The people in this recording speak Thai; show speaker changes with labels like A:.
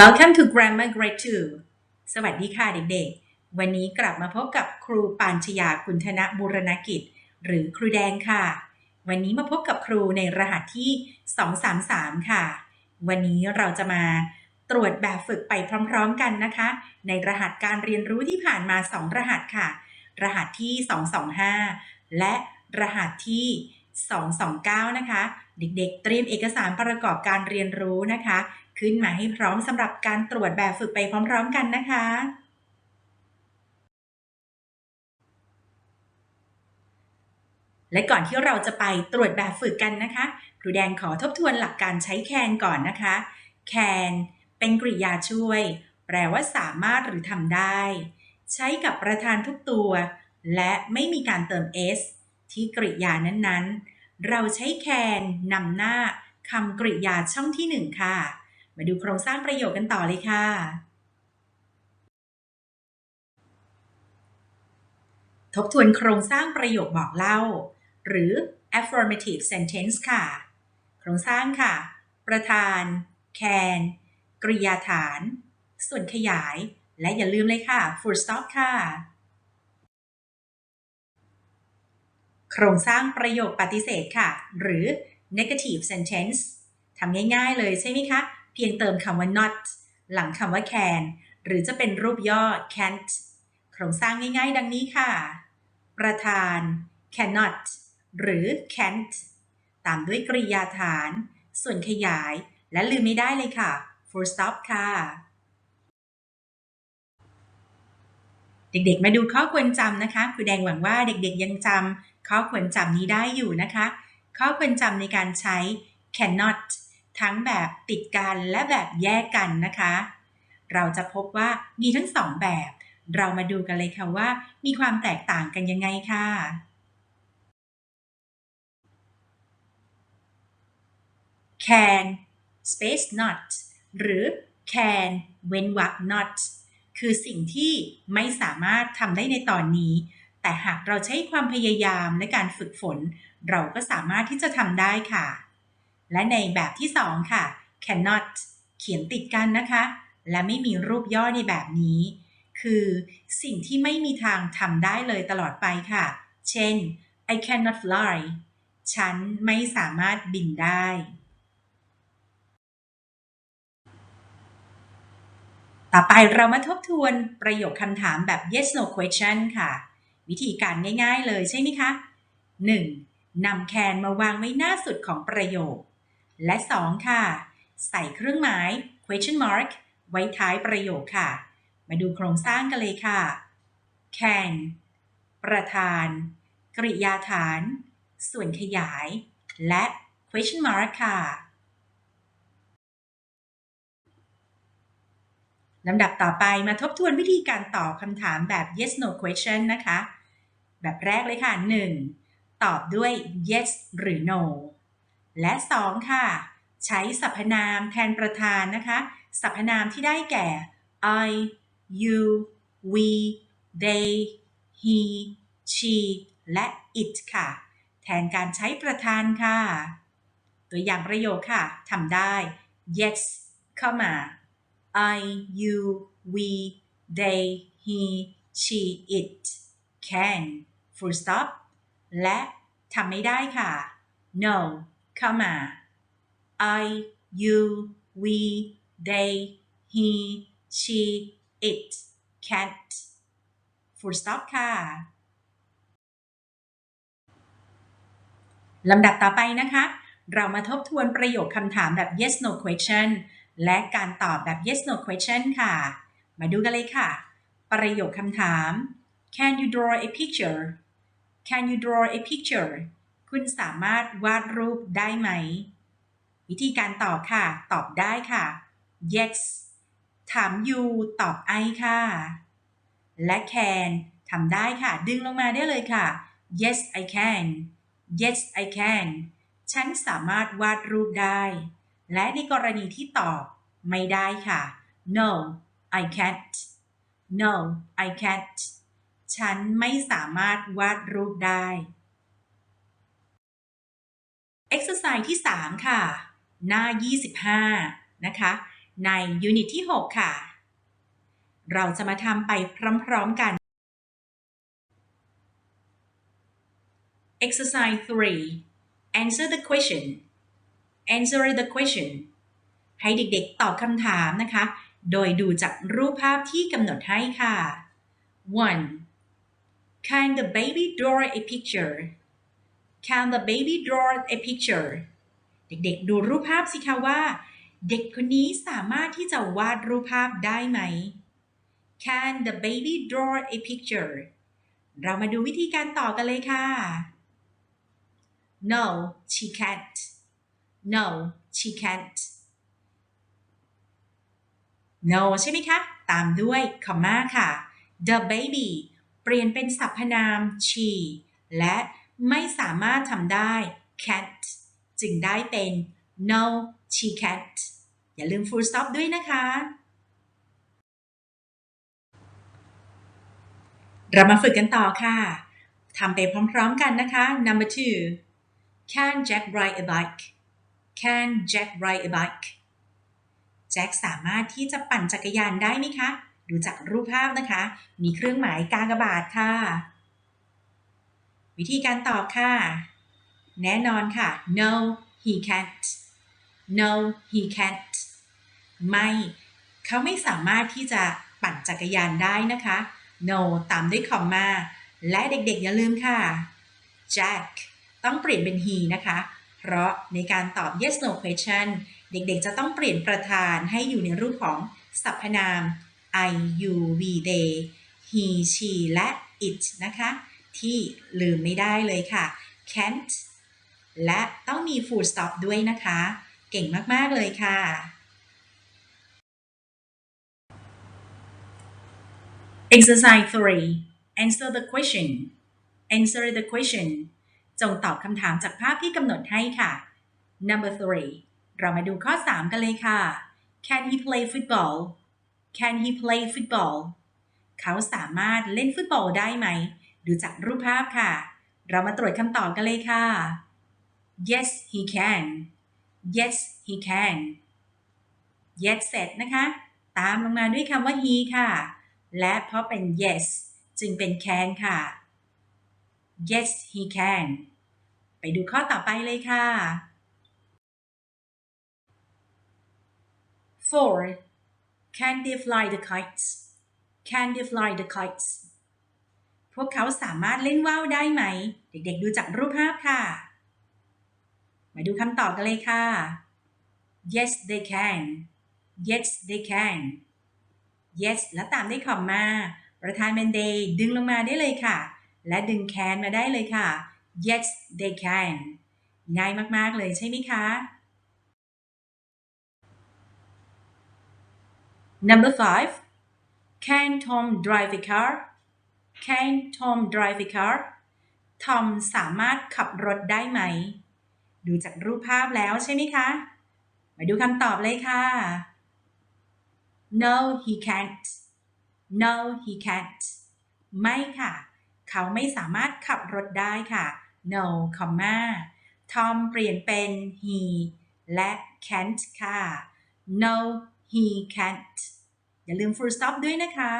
A: Welcome to Grammar Grade 2 สวัสดีค่ะเด็กๆ วันนี้กลับมาพบกับครูปานชยาคุณธนบูรณกิจ หรือครูแดงค่ะ วันนี้มาพบกับครูในรหัสที่ 233 ค่ะ วันนี้เราจะมาตรวจแบบฝึกไปพร้อมๆกันนะคะ ในรหัสการเรียนรู้ที่ผ่านมา 2 รหัสค่ะ รหัสที่ 225 และรหัสที่ 229 นะคะ เด็กๆ เตรียมเอกสารประกอบการเรียนรู้นะคะ ขึ้นมาให้พร้อมสำหรับการตรวจแบบฝึกไปพร้อม ๆ กันนะคะ และก่อนที่เราจะไปตรวจแบบฝึกกันนะคะ ครูแดงขอทบทวนหลักการใช้แคนก่อนนะคะ แคนเป็นกริยาช่วย แปลว่าสามารถหรือทำได้ ใช้กับประธานทุกตัว และไม่มีการเติม s ที่กริยานั้นๆ เราใช้แคนนำหน้าคำกริยาช่องที่หนึ่งค่ะ มาดูโครงสร้างประโยคกันต่อเลยค่ะ ทบทวนโครงสร้างประโยคบอกเล่า หรือ affirmative sentence ค่ะ โครงสร้างค่ะ ประธาน can กริยาฐาน ส่วนขยาย และอย่าลืมเลยค่ะ full stop ค่ะ โครงสร้างประโยคปฏิเสธค่ะ หรือ negative sentence ทำง่ายๆเลยใช่ไหมคะ เพียงเติมคำว่า not หลังคำว่า can หรือจะเป็นรูปย่อ can't โครงสร้างง่ายๆ ดังนี้ค่ะ ประธาน cannot หรือ can't ตามด้วยกริยาฐาน ส่วนขยาย และลืมไม่ได้เลยค่ะ full stop ค่ะ เด็กๆ มาดูข้อควรจำนะคะครูแดงหวังว่าเด็กๆยังจำ ข้อควรจำนี้ได้อยู่นะคะ ข้อควรจำในการใช้ cannot ทั้งแบบติดกันและแบบแยกกันนะคะ เราจะพบว่ามีทั้งสองแบบ เรามาดูกันเลยค่ะว่า มีความแตกต่างกันยังไงค่ะ can space not หรือ can เว้นวรรค not คือสิ่งที่ไม่สามารถทำได้ในตอนนี้ แต่หากเราใช้ความพยายามและการฝึกฝน เราก็สามารถที่จะทำได้ค่ะ และในแบบที่ 2 ค่ะ cannot เขียนติดกันนะคะ และไม่มีรูปย่อในแบบนี้ คือสิ่งที่ไม่มีทางทำได้เลยตลอดไปค่ะ เช่น I cannot fly ฉันไม่สามารถบินได้ ต่อไปเรามาทบทวนประโยคคำถามแบบ yes no question ค่ะ วิธีการง่ายๆเลยใช่ไหมคะ 1. นำแคนมาวางไว้หน้าสุดของประโยค และ 2. ค่ะ ใส่เครื่องหมาย question mark ไว้ท้ายประโยคค่ะ มาดูโครงสร้างกันเลยค่ะ can ประธาน กริยาฐาน ส่วนขยาย และ question mark ค่ะ ลำดับต่อไปมาทบทวนวิธีการตอบคำถามแบบ yes no question นะคะ แบบแรกเลยค่ะ 1. ตอบด้วย yes หรือ no และ 2 ค่ะ ใช้สรรพนามแทนประธานนะคะ สรรพนามที่ได้แก่ I you we they he she และ it ค่ะ แทนการใช้ประธานค่ะ ตัวอย่างประโยคค่ะทำได้ yes เข้ามา I you we they he she it can full stop และทำไม่ได้ค่ะ no เข้ามา I you we they he she it can't full stop ค่ะลำดับต่อไปนะคะ เรามาทบทวนประโยคคำถามแบบ yes no question และการตอบแบบ yes no question ค่ะ มาดูกันเลยค่ะ ประโยคคำถาม Can you draw a picture Can you draw a picture คุณสามารถวาดรูปได้ไหม วิธีการตอบค่ะ ตอบได้ค่ะ yes ถาม you ตอบ I ค่ะ และ can ทำได้ค่ะ ดึงลงมาได้เลยค่ะ yes I can yes I can ฉันสามารถวาดรูปได้ และในกรณีที่ตอบไม่ได้ค่ะ no I can't no I can't ฉันไม่สามารถวาดรูปได้ exercise ที่ 3 ค่ะ หน้า 25 นะคะ ในยูนิตที่ 6 ค่ะ เราจะมาทำไปพร้อมๆกัน Exercise 3 Answer the question Answer the question ให้เด็กๆ ตอบคำถามนะคะ โดยดูจากรูปภาพที่กำหนดให้ค่ะ 1. Can the baby draw a picture Can the baby draw a picture เด็กๆ ดูรูปภาพสิคะว่า เด็กคนนี้สามารถที่จะวาดรูปภาพได้ไหม Can the baby draw a picture เรามาดูวิธีการต่อกันเลยค่ะ No she can't No she can't No ใช่ไหมคะ ตามด้วยคอมมาค่ะ The baby เปลี่ยนเป็นสรรพนาม she และไม่สามารถทำได้ can't จึงได้เป็น no she can't อย่าลืม full stop ด้วยนะคะ เรามาฝึกกันต่อค่ะทำไปพร้อมๆกันนะคะ number two can Jack ride a bike can Jack ride a bike แจ็คสามารถที่จะปั่นจักรยานได้ไหมคะ ดูจากรูปภาพนะคะ มีเครื่องหมายกากบาทค่ะ วิธีการตอบค่ะ แน่นอนค่ะ no he can't no he can't ไม่ เขาไม่สามารถที่จะปั่นจักรยานได้นะคะ no ตามด้วยคอมมา และเด็กๆอย่าลืมค่ะ Jack ต้องเปลี่ยนเป็น he นะคะ เพราะในการตอบ yes no question เด็กๆ จะต้องเปลี่ยนประธานให้อยู่ในรูปของสรรพนาม I you we they he she และ it นะคะ ที่ลืมไม่ได้เลยค่ะ can't และต้องมี full stop ด้วยนะคะ เก่งมาก ๆ เลยค่ะ Exercise 3 Answer the question Answer the question จงตอบคำถามจากภาพที่กำหนดให้ค่ะ Number 3เรามาดูข้อ 3 กันเลยค่ะ Can he play football Can he play football เขาสามารถเล่นฟุตบอลได้ไหม ดูจากรูปภาพค่ะ เรามาตรวจคำตอบกันเลยค่ะ Yes he can Yes he can Yes เสร็จนะคะ ตามลงมาด้วยคำว่า he ค่ะ และเพราะเป็น yes จึงเป็น can ค่ะ Yes he can ไปดูข้อต่อไปเลยค่ะ 4. Can they fly the kites Can they fly the kites พวกเขาสามารถเล่นว่าวได้ไหม เด็กๆดูจากรูปภาพค่ะ มาดูคำตอบกันเลยค่ะ Yes they can Yes they can Yes และตามด้วยคอมมา ประธานเป็น they ดึงลงมาได้เลยค่ะ และดึง can มาได้เลยค่ะ Yes they can ง่ายมาก ๆ เลยใช่ไหมคะ Number 5 Can Tom drive a car Can Tom drive a car ทอมสามารถขับรถได้ไหม ดูจากรูปภาพแล้วใช่ไหมคะ มาดูคำตอบเลยค่ะ No he can't No he can't ไม่ค่ะ เขาไม่สามารถขับรถได้ค่ะ No comma Tom เปลี่ยนเป็น he และ can't ค่ะ No he can't อย่าลืม full stop ด้วยนะคะ